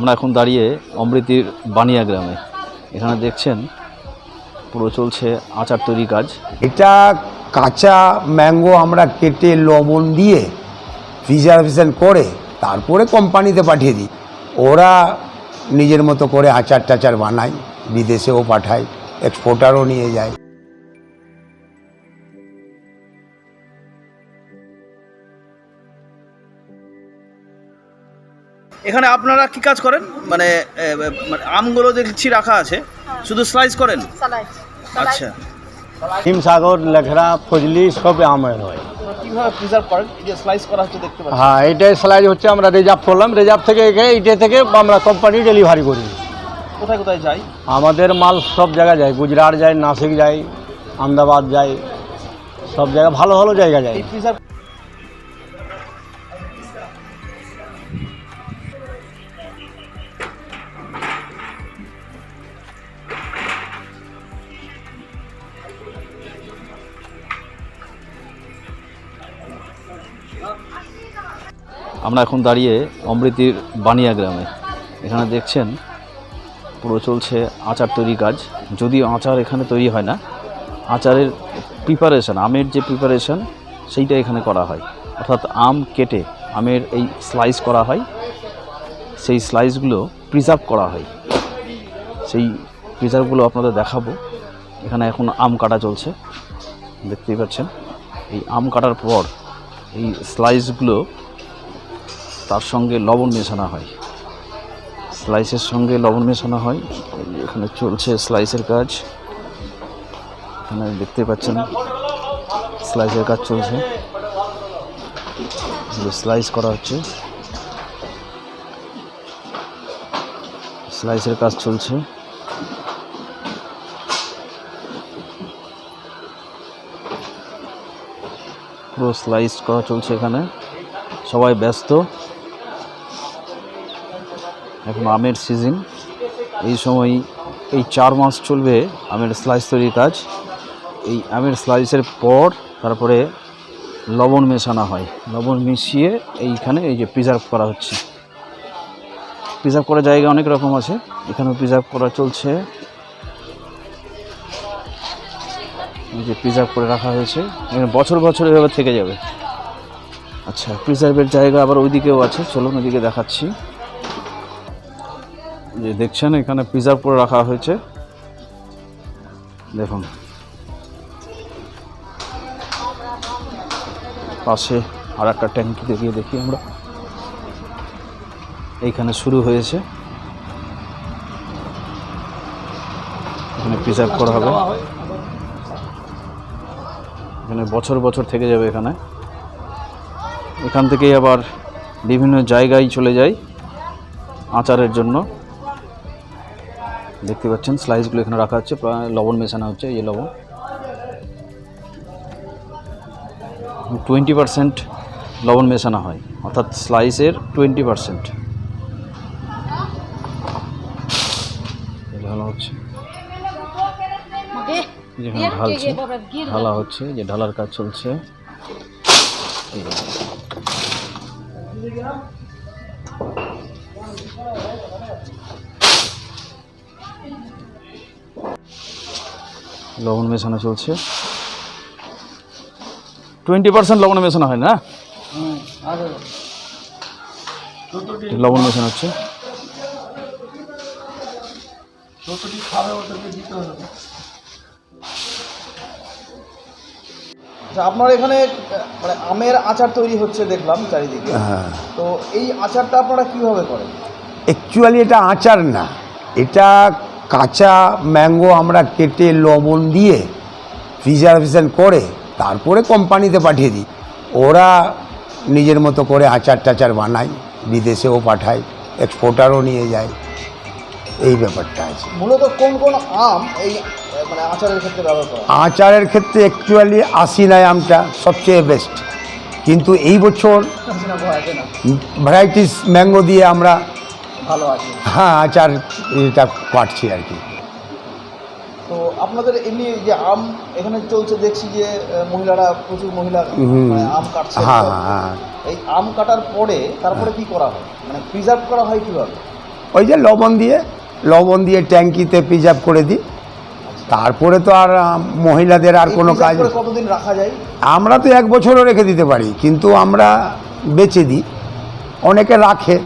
আমরা এখন দাঁড়িয়ে অমৃতির বানিয়া গ্রামে এখানে দেখছেন, পুরো চলছে আচার তৈরি কাজ। এটা কাঁচা ম্যাঙ্গো আমরা কেটে লবণ দিয়ে প্রিজার্ভেশন করে তারপরে কোম্পানিতে পাঠিয়ে দিই। ওরা নিজের মতো করে আচার টাচার বানায়, বিদেশেও পাঠায় এক্সপোর্টারও নিয়ে যায়। এখানে আপনারা কি কাজ করেন? মানে মানে আমগুলো দেখছি রাখা আছে শুধু স্লাইস করেন? আচ্ছা। হিমসাগর লেখরা ফজলি সব আমের হয় কীভাবে প্রিজার্ভ করেন? এই যে স্লাইস করা হচ্ছে দেখতে পাচ্ছি। হ্যাঁ এটাই স্লাইড হচ্ছে আমরা রিজার্ভ করলাম। রিজার্ভ থেকে এইটা থেকে আমরা কোম্পানি ডেলিভারি করি। কোথায় কোথায় যাই? আমাদের মাল সব জায়গায় যায়। গুজরাট যায় নাসিক যায় আহমেদাবাদ যায় সব জায়গায় ভালো ভালো জায়গা যায়। আমরা এখন দাঁড়িয়ে অমৃতির বানিয়া গ্রামে এখানে দেখছেন, পুরো চলছে আচার তৈরি কাজ। যদিও আচার এখানে তৈরি হয় না, আচারের প্রিপারেশন আমের যে প্রিপারেশন সেইটা এখানে করা হয়। অর্থাৎ আম কেটে আমের এই স্লাইস করা হয়। সেই স্লাইসগুলো প্রিজার্ভ করা হয়। সেই প্রিজার্ভগুলো আপনাদের দেখাবো। এখানে এখন আম কাটা চলছে। দেখতেই পাচ্ছেন, এই আম কাটার পর এই স্লাইসগুলো তার সঙ্গে লবণ মেশানো হয়। স্লাইসের সঙ্গে লবণ মেশানো হয়। এখানে চলছে স্লাইসের কাজ। এখানে দেখতে পাচ্ছেন, স্লাইসের কাজ চলছে। স্লাইস করা হচ্ছে। স্লাইসের কাজ চলছে। পুরো স্লাইস করা চলছে এখানে। সবাই ব্যস্ত। এখন আমের সিজন এই সময় এই চার মাস চলবে আমের স্লাইস তৈরির কাজ। এই আমের স্লাইসের পর তারপরে লবণ মেশানো হয়। লবণ মিশিয়ে এইখানে এই যে প্রিজার্ভ করা হচ্ছে। প্রিজার্ভ করার জায়গা অনেক রকম আছে। এখানেও প্রিজার্ভ করা চলছে। এই যে প্রিজার্ভ করে রাখা হয়েছে। এখানে বছর বছর এভাবে থেকে যাবে। আচ্ছা প্রিজার্ভের জায়গা আবার ওইদিকেও আছে। চলুন ওইদিকে দেখাচ্ছি। যে দেখছেন, এখানে প্রিজার্ভ করে রাখা হয়েছে। দেখুন। পাশে আর একটা ট্যাঙ্কি দেখিয়ে দেখি আমরা। এইখানে শুরু হয়েছে। এখানে প্রিজার্ভ করা হবে। এখানে বছর বছর থেকে যাবে এখানে। এখান থেকেই আবার বিভিন্ন জায়গায় চলে যায় আচারের জন্য। দেখতে পাচ্ছেন স্লাইসগুলো এখানে রাখা হচ্ছে প্রায় লবণ মেশানো হচ্ছে এই লবণ। টোয়েন্টি পারসেন্ট লবণ মেশানো হয় অর্থাৎ স্লাইসের টোয়েন্টি পারসেন্ট ঢালা হচ্ছে। যেখানে ঢালছে ঢালা হচ্ছে যে ঢালার কাজ চলছে। লবণ মেশানো চলছে। টোয়েন্টি পার্সেন্ট লবণ মেশানো হয় না? লবণ মেশানো হচ্ছে। আচ্ছা আপনার এখানে মানে আমের আচার তৈরি হচ্ছে দেখলাম চারিদিকে। হ্যাঁ। তো এই আচারটা আপনারা কীভাবে করেন? অ্যাকচুয়ালি এটা আচার না। এটা কাঁচা ম্যাঙ্গো আমরা কেটে লবণ দিয়ে প্রিজার্ভেশন করে তারপরে কোম্পানিতে পাঠিয়ে দিই। ওরা নিজের মতো করে আচার টাচার বানায় বিদেশেও পাঠায় এক্সপোর্টারও নিয়ে যায়। এই ব্যাপারটা আছে। মূলত কোন কোন আম এই মানে আচারের ক্ষেত্রে ব্যবহার করা? আচারের ক্ষেত্রে অ্যাকচুয়ালি আশিনায় আমটা সবচেয়ে বেস্ট কিন্তু এই বছর ভ্যারাইটিস ম্যাঙ্গো দিয়ে আমরা ভালো আছে। হ্যাঁ আচার এটা পাচ্ছি আর কি। তো আপনাদের এমনি যে আম এখানে চলছে দেখছি যে মহিলারা প্রচুর মহিলা মানে আম কাটছে। হ্যাঁ হ্যাঁ হ্যাঁ। এই আম কাটার পরে তারপরে কি করা হয়? মানে প্রিজার্ভ করা হয় কীভাবে? ওই যে লবণ দিয়ে লবণ দিয়ে ট্যাঙ্কিতে প্রিজার্ভ করে দিই। তারপরে তো আর মহিলাদের আর কোনো কাজ কতদিন রাখা যায়? আমরা তো এক বছরও রেখে দিতে পারি কিন্তু আমরা বেচে দিই। অনেকে রাখে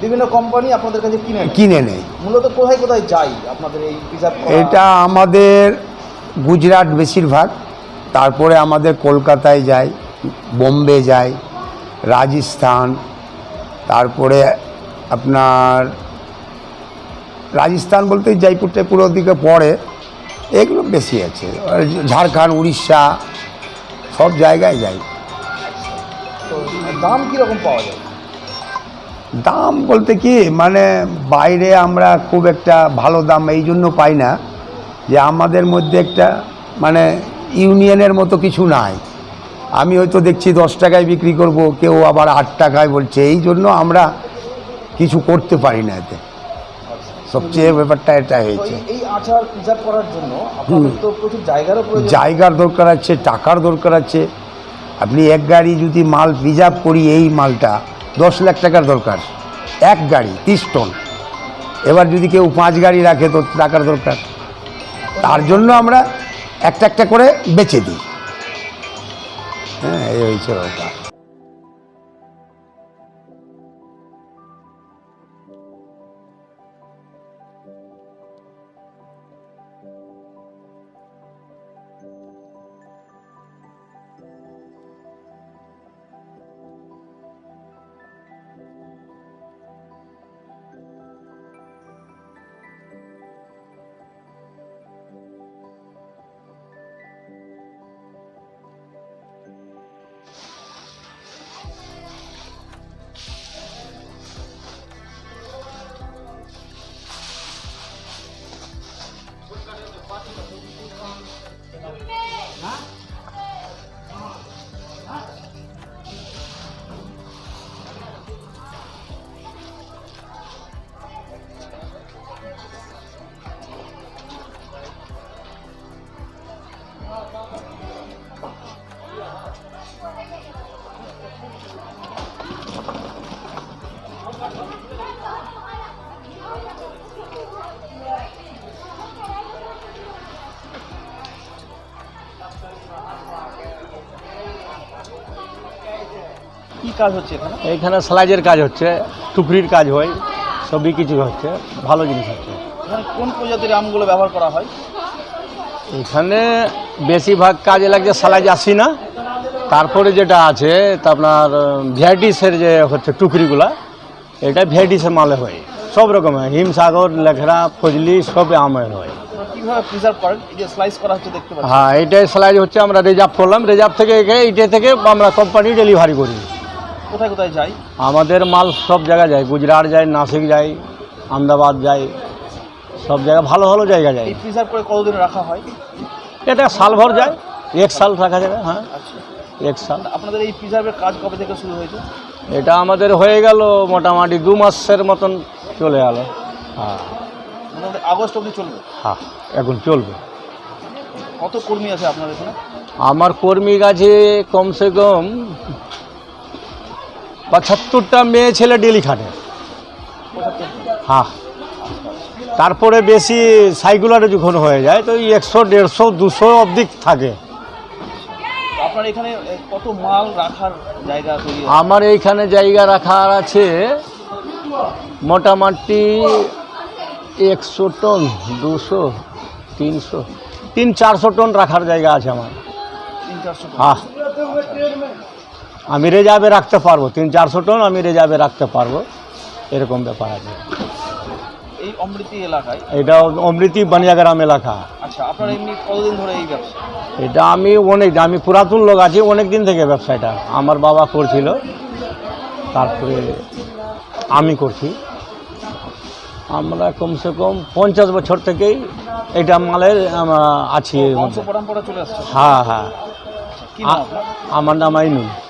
বিভিন্ন কোম্পানি আপনাদের কাছে কিনে নেয়। কিনে নেয়। মূলত কোথায় কোথায় যাই আপনাদের এই প্রিজার্ভ এটা আমাদের গুজরাট বেশিরভাগ। তারপরে আমাদের কলকাতায় যায় বোম্বে যায় রাজস্থান তারপরে আপনার রাজস্থান বলতে জয়পুর টাইপুর ওদিকে পড়ে। এগুলো বেশি আছে। ঝাড়খণ্ড উড়িষ্যা সব জায়গায় যায়। তো দাম কীরকম পাওয়া যায়? দাম বলতে কি মানে বাইরে আমরা খুব একটা ভালো দাম এই জন্য পাই না যে আমাদের মধ্যে একটা মানে ইউনিয়নের মতো কিছু নাই। আমি হয়তো দেখছি দশ টাকায় বিক্রি করব কেউ আবার আট টাকায় বলছে এই জন্য আমরা কিছু করতে পারি না এতে। সবচেয়ে ব্যাপারটা এটা হয়েছে। জায়গার দরকার আছে টাকার দরকার আছে। আপনি এক গাড়ি যদি মাল রিজার্ভ করি এই মালটা দশ লাখ টাকার দরকার। এক গাড়ি, তিরিশ টন। এবার যদি কেউ পাঁচ গাড়ি রাখে তো টাকার দরকার। তার জন্য আমরা একটা একটা করে বেচে দিই। হ্যাঁ এই হয়েছে ব্যাপার। কাজ হচ্ছে এখানে? এইখানে সেলাইজের কাজ হচ্ছে টুকরির কাজ হয় সবই কিছু হচ্ছে ভালো জিনিস হচ্ছে। এখানে কোন প্রজাতির আমগুলো ব্যবহার করা হয়? এখানে বেশিরভাগ কাজে লাগছে সালাইজ আসি না তারপরে যেটা আছে তা আপনার ভিআইটিসের যে হচ্ছে টুকরিগুলা এটা ভিআইটিসের মালে হয়। সব রকমের হিমসাগর লেখরা ফজলি সব আমের হয়। হ্যাঁ এটাই সেলাইজ হচ্ছে আমরা রিজার্ভ করলাম রিজার্ভ থেকে এটা থেকে আমরা কোম্পানি ডেলিভারি করি। কোথায় কোথায় যাই? আমাদের মাল সব জায়গায় যায়। গুজরাট যায় নাসিক যায় আহমেদাবাদ যায়। সব জায়গায় ভালো ভালো জায়গা যায়। এই প্রিজার্ভ করে কতদিন রাখা হয়? এটা সালভর যায়। এক সাল রাখা যাবে হ্যাঁ। আচ্ছা। এক সাল। আপনাদের এই প্রিজার্ভের কাজ কবে থেকে শুরু হয়েছে? এটা আমাদের হয়ে গেল মোটামুটি দু মাসের মতন চলে গেল। হ্যাঁ। আগস্ট অবধি চলবে? হ্যাঁ এখন চলবে। কত কর্মী আছে আপনার এখানে? আমার কর্মী কাছে কমসে কম পঁচাত্তরটা মেয়ে ছেলে ডেলি খাটে। হ্যাঁ। তারপরে বেশি সাইকুলারে যখন হয়ে যায় তো একশো দেড়শো দুশো অবধি থাকে। আপনার এখানে কত মাল রাখার জায়গা আমার এইখানে জায়গা রাখার আছে মোটামুটি একশো টন দুশো তিনশো তিন চারশো টন রাখার জায়গা আছে আমার। হ্যাঁ। আমি রেজার্ভে রাখতে পারব। তিন চারশো টন আমি রেজার্ভে রাখতে পারব। এরকম ব্যাপার আছে। এই অমৃতি এলাকায়? এটা অমৃতি বানিয়াগ্রাম এলাকা। আচ্ছা আপনার এমনি কতদিন ধরে এই ব্যবসা? এটা আমি অনেক আমি পুরাতন লোক আছি অনেক দিন থেকে ব্যবসাটা। আমার বাবা করছিল। তারপরে আমি করছি। আমরা কমসে কম পঞ্চাশ বছর থেকেই এটা মালের আছি হ্যাঁ হ্যাঁ। কি নাম আ- আপনার? আমার নাম আইনুল।